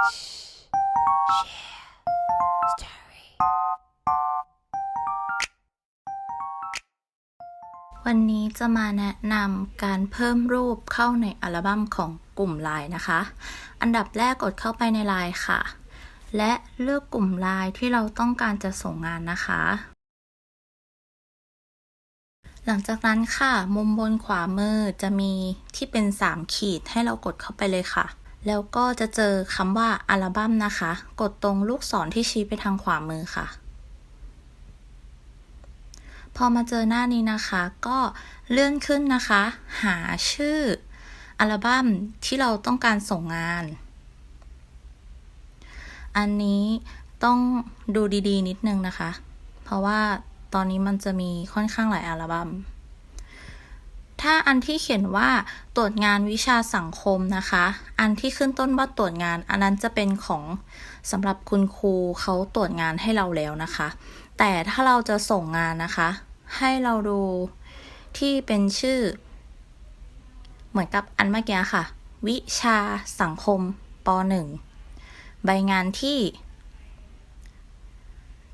วันนี้จะมาแนะนำการเพิ่มรูปเข้าในอัลบั้มของกลุ่มไลน์นะคะ อันดับแรกกดเข้าไปในไลน์ค่ะ และเลือกกลุ่มไลน์ที่เราต้องการจะส่งงานนะคะ หลังจากนั้นค่ะ มุมบนขวามือจะมีที่เป็น 3 ขีดให้เรากดเข้าไปเลยค่ะ แล้วก็จะเจอคำว่าอัลบั้มนะคะ กดตรงลูกศรที่ชี้ไปทางขวามือค่ะ พอมาเจอหน้านี้นะคะ ก็เลื่อนขึ้นนะคะ หาชื่ออัลบั้มที่เราต้องการส่งงาน อันนี้ต้องดูดีๆ นิดนึงนะคะ เพราะว่าตอนนี้มันจะมีค่อนข้างหลายอัลบั้ม ถ้าอันที่เขียนว่าตรวจงานวิชาสังคมนะคะ อันที่ขึ้นต้นว่าตรวจงาน อันนั้นจะเป็นของสำหรับคุณครูเขาตรวจงานให้เราแล้วนะคะ แต่ถ้าเราจะส่งงานนะคะ ให้เราดูที่เป็นชื่อ เหมือนกับอันเมื่อกี้ค่ะ วิชาสังคมป .1 ใบงานที่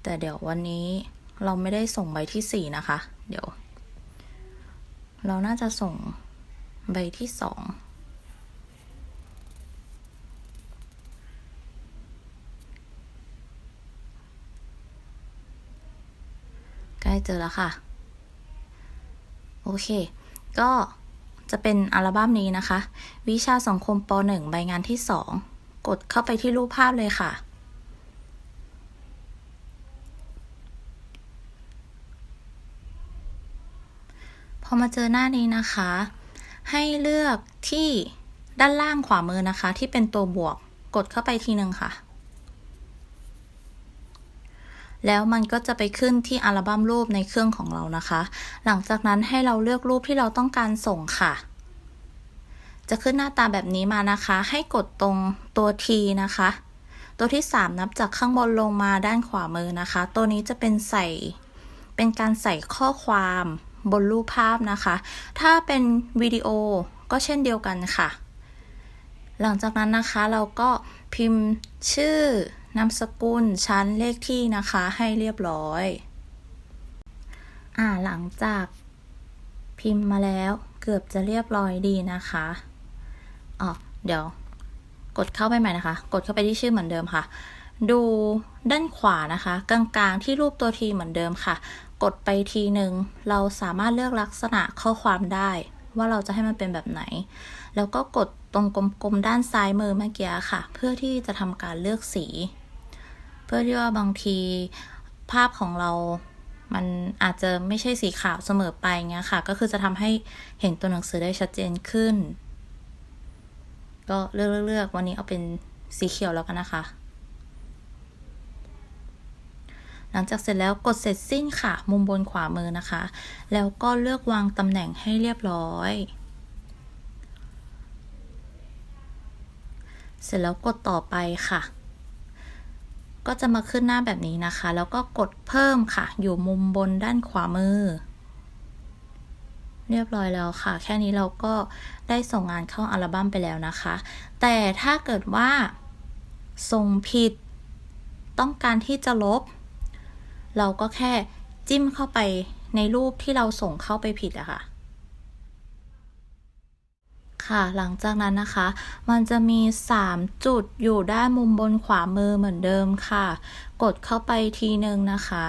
แต่เดี๋ยววันนี้เราไม่ได้ส่งใบที่ 4 นะคะ เดี๋ยว เราน่าจะส่งใบที่2ใกล้เจอแล้วค่ะ โอเค ก็จะเป็นอัลบั้มนี้นะคะ วิชาสังคมป .1 ใบงานที่ 2 กดเข้าไปที่รูปภาพเลยค่ะ อมาเจอหน้านี้นะคะ ให้เลือกที่ด้านล่างขวามือนะคะ ที่เป็นตัวบวกกดเข้าไปทีหนึ่งค่ะ แล้วมันก็จะไปขึ้นที่อัลบั้มรูปในเครื่องของเรานะคะ หลังจากนั้นให้เราเลือกรูปที่เราต้องการส่งค่ะ จะขึ้นหน้าตาแบบนี้มานะคะ ให้กดตรงตัว T นะคะ ตัวที่ 3 นับจากข้างบนลงมาด้านขวามือนะคะ ตัวนี้จะเป็นใส่เป็นการใส่ข้อความ บนรูปภาพนะคะ ถ้าเป็นวิดีโอก็เช่นเดียวกันค่ะ หลังจากนั้นนะคะเราก็พิมพ์ชื่อนามสกุลชั้นเลขที่นะคะให้เรียบร้อย อ่าหลังจากพิมพ์มาแล้วเกือบจะเรียบร้อยดีนะคะอ๋อเดี๋ยว กดเข้าไปใหม่นะคะ กดเข้าไปที่ชื่อเหมือนเดิมค่ะ ดูด้านขวานะคะ กลางๆที่รูปตัวทีเหมือนเดิมค่ะ กดไปทีหนึ่งเราสามารถเลือกลักษณะข้อความได้ ว่าเราจะให้มันเป็นแบบไหน แล้วก็กดตรงกลมๆด้านซ้ายมือเมื่อกี้ค่ะ เพื่อที่จะทำการเลือกสี เพื่อที่ว่าบางทีภาพของเรามันอาจจะไม่ใช่สีขาวเสมอไปเงี้ยค่ะ ก็คือจะทำให้เห็นตัวหนังสือได้ชัดเจนขึ้น ก็เลือกเลือกวันนี้เอาเป็นสีเขียวแล้วกันนะคะ หลังจากเสร็จแล้วกดเสร็จสิ้นค่ะ มุมบนขวามือนะคะ แล้วก็เลือกวางตำแหน่งให้เรียบร้อย เสร็จแล้วกดต่อไปค่ะ ก็จะมาขึ้นหน้าแบบนี้นะคะ แล้วก็กดเพิ่มค่ะ อยู่มุมบนด้านขวามือ เรียบร้อยแล้วค่ะ แค่นี้เราก็ได้ส่งงานเข้าอัลบั้มไปแล้วนะคะ แต่ถ้าเกิดว่าส่งผิดต้องการที่จะลบ เราก็แค่จิ้มเข้าไปในรูปที่เราส่งเข้าไปผิดอะค่ะ ค่ะ หลังจากนั้นนะคะ มันจะมี 3 จุดอยู่ด้านมุมบนขวามือเหมือนเดิมค่ะ กดเข้าไปทีหนึ่งนะคะ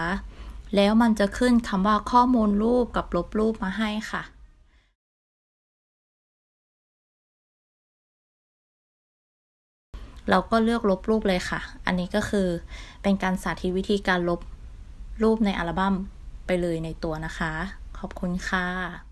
แล้วมันจะขึ้นคำว่าข้อมูลรูปกับลบรูปมาให้ค่ะเราก็เลือกลบรูปเลยค่ะ อันนี้ก็คือเป็นการสาธิตวิธีการลบ รูปในอัลบั้มไปเลยในตัวนะคะ ขอบคุณค่ะ